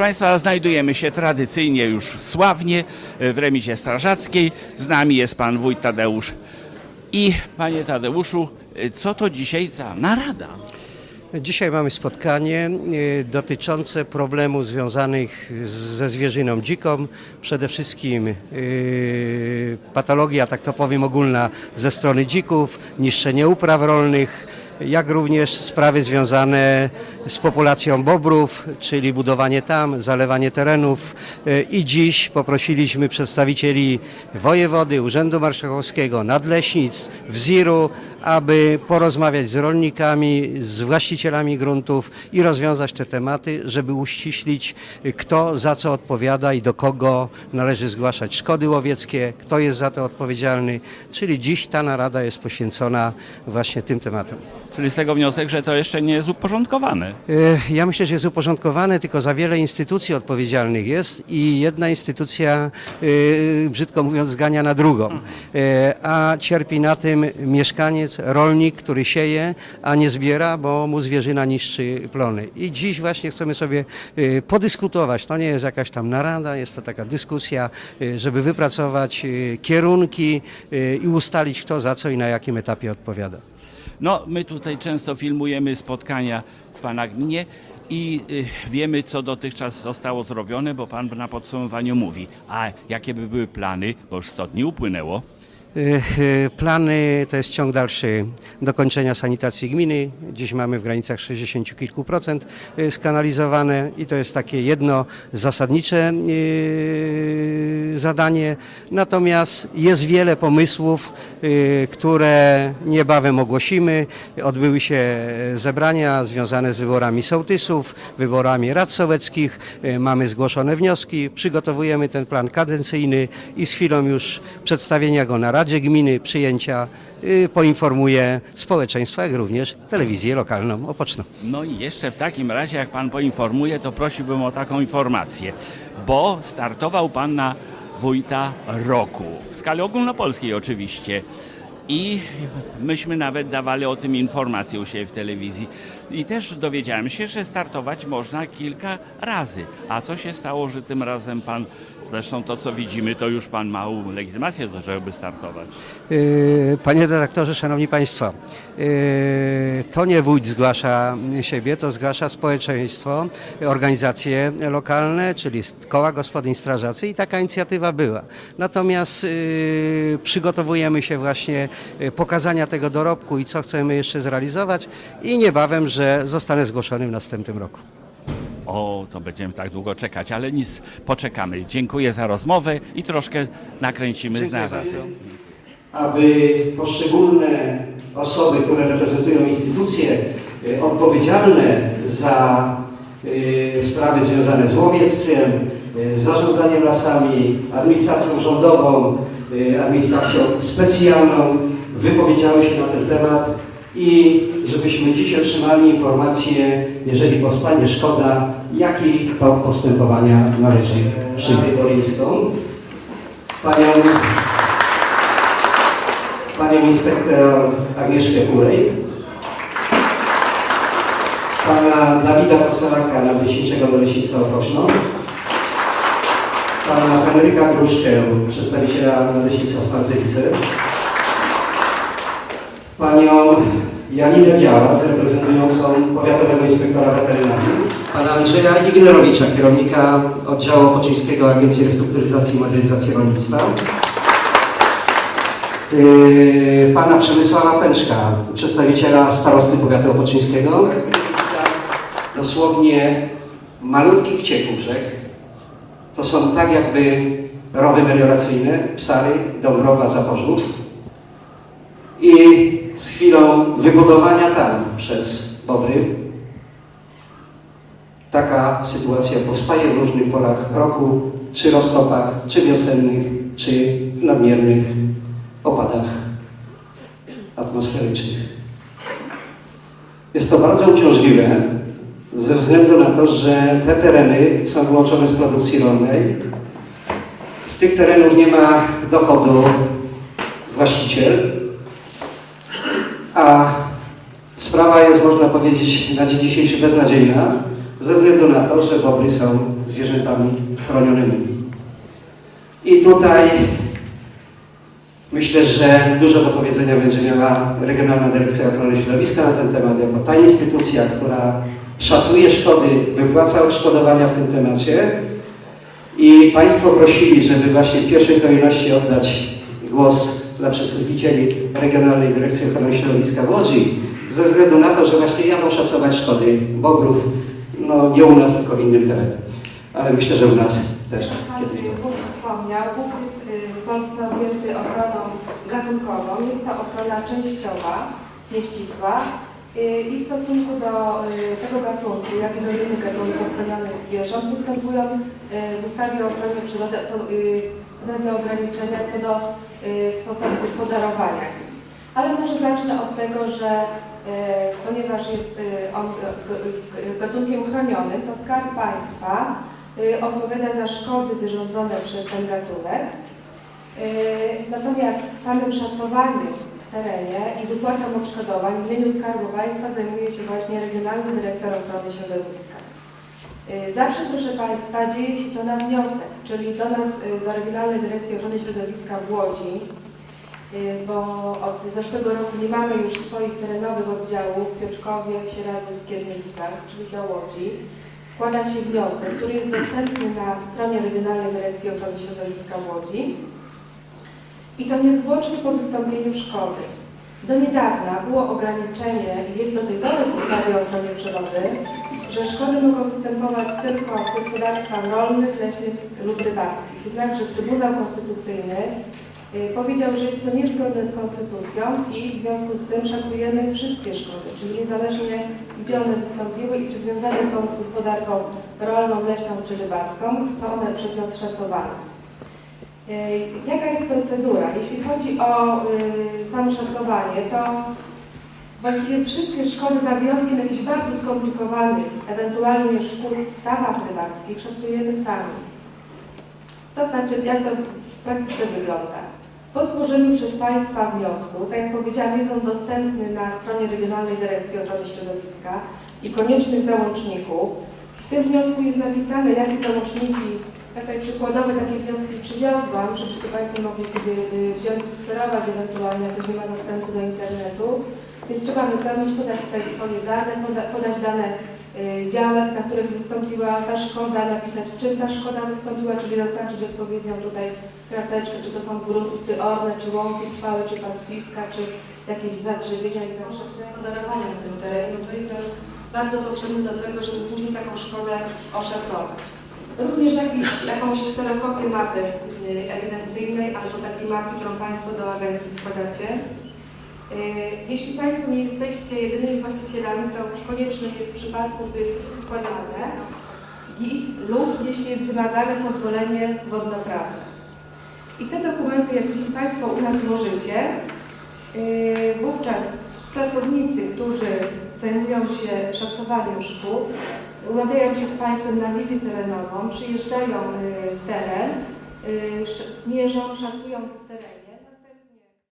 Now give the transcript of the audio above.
Proszę Państwa, znajdujemy się tradycyjnie już sławnie w remizie strażackiej. Z nami jest Pan Wójt Tadeusz. I Panie Tadeuszu, co to dzisiaj za narada? Dzisiaj mamy spotkanie y, dotyczące problemów związanych ze zwierzyną dziką. Przede wszystkim patologia, tak to powiem, ogólna ze strony dzików, niszczenie upraw rolnych, jak również sprawy związane z populacją bobrów, czyli budowanie tam, zalewanie terenów. Y, I dziś poprosiliśmy przedstawicieli wojewody, Urzędu Marszałkowskiego, Nadleśnictw, WZIR-u, aby porozmawiać z rolnikami, z właścicielami gruntów i rozwiązać te tematy, żeby uściślić, kto za co odpowiada i do kogo należy zgłaszać szkody łowieckie, kto jest za to odpowiedzialny. Czyli dziś ta narada jest poświęcona właśnie tym tematom. Czyli z tego wniosek, że to jeszcze nie jest uporządkowane. E, Ja myślę, że jest uporządkowane, tylko za wiele instytucji odpowiedzialnych jest i jedna instytucja, e, brzydko mówiąc, zgania na drugą. E, A cierpi na tym mieszkaniec, rolnik, który sieje, a nie zbiera, bo mu zwierzyna niszczy plony. I dziś właśnie chcemy sobie podyskutować. To nie jest jakaś tam narada, jest to taka dyskusja, żeby wypracować kierunki i ustalić, kto za co i na jakim etapie odpowiada. No, my tutaj często filmujemy spotkania w Pana gminie i y, wiemy, co dotychczas zostało zrobione, bo Pan na podsumowaniu mówi. A jakie by były plany, bo już 100 dni upłynęło. Y, y, Plany to jest ciąg dalszy dokończenia sanitacji gminy. Dziś mamy w granicach 60 kilku procent skanalizowane i to jest takie jedno zasadnicze zadanie. Natomiast jest wiele pomysłów, y, które niebawem ogłosimy. Odbyły się zebrania związane z wyborami sołtysów, wyborami rad sołeckich. Y, Mamy zgłoszone wnioski, przygotowujemy ten plan kadencyjny i z chwilą już przedstawienia go na Radzie Gminy, przyjęcia y, poinformuję społeczeństwo, jak również telewizję lokalną Opoczną. No i jeszcze w takim razie, jak Pan poinformuje, to prosiłbym o taką informację, bo startował Pan na wójta roku, w skali ogólnopolskiej oczywiście. I myśmy nawet dawali o tym informacje u siebie w telewizji. I też dowiedziałem się, że startować można kilka razy. A co się stało, że tym razem pan, zresztą to co widzimy, to już pan ma legitymację do żeby startować. Yy, Panie redaktorze, szanowni państwo, yy, to nie wójt zgłasza siebie, to zgłasza społeczeństwo, organizacje lokalne, czyli koła gospodyń strażacy i taka inicjatywa była. Natomiast yy, przygotowujemy się właśnie pokazania tego dorobku i co chcemy jeszcze zrealizować i niebawem, że zostanę zgłoszony w następnym roku. O, to będziemy tak długo czekać, ale nic, poczekamy. Dziękuję za rozmowę i troszkę nakręcimy z narracji. aby poszczególne osoby, które reprezentują instytucje y, odpowiedzialne za y, sprawy związane z łowiectwem, y, zarządzaniem lasami, administracją rządową, y, administracją specjalną, wypowiedziały się na ten temat i żebyśmy dzisiaj otrzymali informację, jeżeli powstanie szkoda, jakiej to postępowania należy przyjąć. Panią panią inspektor Agnieszkę Kulej, pana Dawida Kosolaka, Nadleśniczego do Leśnictwa Opoczno, pana Henryka Gruszkę, przedstawiciela Nadleśnictwa Sparcewice, panią Janinę Białas, reprezentującą Powiatowego Inspektora Weterynarii, pana Andrzeja Ignerowicza, kierownika oddziału opoczyńskiego Agencji Restrukturyzacji i Modernizacji Rolnictwa, Yy, pana Przemysława Pęczka, przedstawiciela starosty powiatu opoczyńskiego. Dosłownie malutkich cieków rzek. To są tak jakby rowy melioracyjne, Psary, Dąbrowa, Zaporzów. I z chwilą wybudowania tam przez Bobry taka sytuacja powstaje w różnych porach roku, czy roztopach, czy wiosennych, czy nadmiernych opadach atmosferycznych. Jest to bardzo uciążliwe ze względu na to, że te tereny są wyłączone z produkcji rolnej. Z tych terenów nie ma dochodu właściciel, a sprawa jest, można powiedzieć, na dzień dzisiejszy beznadziejna, ze względu na to, że bobry są zwierzętami chronionymi. I tutaj myślę, że dużo do powiedzenia będzie miała Regionalna Dyrekcja Ochrony Środowiska na ten temat, jako ta instytucja, która szacuje szkody, wypłaca odszkodowania w tym temacie. I Państwo prosili, żeby właśnie w pierwszej kolejności oddać głos dla przedstawicieli Regionalnej Dyrekcji Ochrony Środowiska w Łodzi, ze względu na to, że właśnie jadą szacować szkody bobrów, no nie u nas, tylko w innym terenie. Ale myślę, że u nas też Pan Bóg wspomniał, Bóg jest y, w Polsce objęty ochroną gatunkową. Jest to ochrona częściowa, nieścisła i w stosunku do y, tego gatunku, jak i do innych gatunków chronionych zwierząt występują y, w ustawie o ochronie przyrody y, pewne ograniczenia co do y, sposobu gospodarowania. Ale może zacznę od tego, że y, ponieważ jest y, on gatunkiem chronionym, to Skarb Państwa y, odpowiada za szkody wyrządzone przez ten gatunek. Y, Natomiast samym szacowaniem w terenie i wypłatą odszkodowań w imieniu Skarbu Państwa zajmuje się właśnie Regionalny Dyrektor Ochrony Środowiska. Y, Zawsze, proszę Państwa, dzieje się to na wniosek, czyli do nas, y, do Regionalnej Dyrekcji Ochrony Środowiska w Łodzi, y, bo od zeszłego roku nie mamy już swoich terenowych oddziałów w Piotrkowie, w Sieradzu, w Skierniewicach, czyli do Łodzi. Składa się wniosek, który jest dostępny na stronie Regionalnej Dyrekcji Ochrony Środowiska w Łodzi i to niezwłocznie po wystąpieniu szkody. Do niedawna było ograniczenie i jest do tej pory w ustawie o ochronie przyrody, że szkody mogą występować tylko w gospodarstwach rolnych, leśnych lub rybackich. Jednakże Trybunał Konstytucyjny y, powiedział, że jest to niezgodne z Konstytucją i w związku z tym szacujemy wszystkie szkody, czyli niezależnie gdzie one wystąpiły i czy związane są z gospodarką rolną, leśną czy rybacką, są one przez nas szacowane. Y, Jaka jest procedura? Jeśli chodzi o y, samo szacowanie, to właściwie wszystkie szkody za wyjątkiem jakichś bardzo skomplikowanych, ewentualnie szkód w stawach rybackich szacujemy sami. To znaczy, jak to w praktyce wygląda. Po złożeniu przez Państwa wniosku, tak jak powiedziałam, jest on dostępny na stronie Regionalnej Dyrekcji Ochrony Środowiska i koniecznych załączników. W tym wniosku jest napisane, jakie załączniki, tutaj przykładowe takie wnioski przywiozłam, żebyście Państwo mogli sobie y, wziąć i skserować ewentualnie, jak nie ma dostępu do internetu. Więc trzeba wypełnić, podać tutaj swoje dane, poda, podać dane y, działek, na których wystąpiła ta szkoda, napisać w czym ta szkoda wystąpiła, czyli zaznaczyć odpowiednią tutaj krateczkę, czy to są grunty orne, czy łąki trwałe, czy pastwiska, czy jakieś zadrzewienia i sposób gospodarowania na tym terenie. To jest bardzo potrzebne do tego, żeby później taką szkodę oszacować. Również jakiś, jakąś kserokopię mapy y, ewidencyjnej albo takiej mapy, którą Państwo do agencji składacie. Y, Jeśli Państwo nie jesteście jedynymi właścicielami, to konieczne jest w przypadku, gdy składane i lub jeśli jest wymagane pozwolenie wodnoprawne. I te dokumenty, jak Państwo u nas złożycie, y, wówczas pracownicy, którzy zajmują się szacowaniem szkód, umawiają się z Państwem na wizję terenową, przyjeżdżają y, w teren, y, mierzą, szacują w terenie.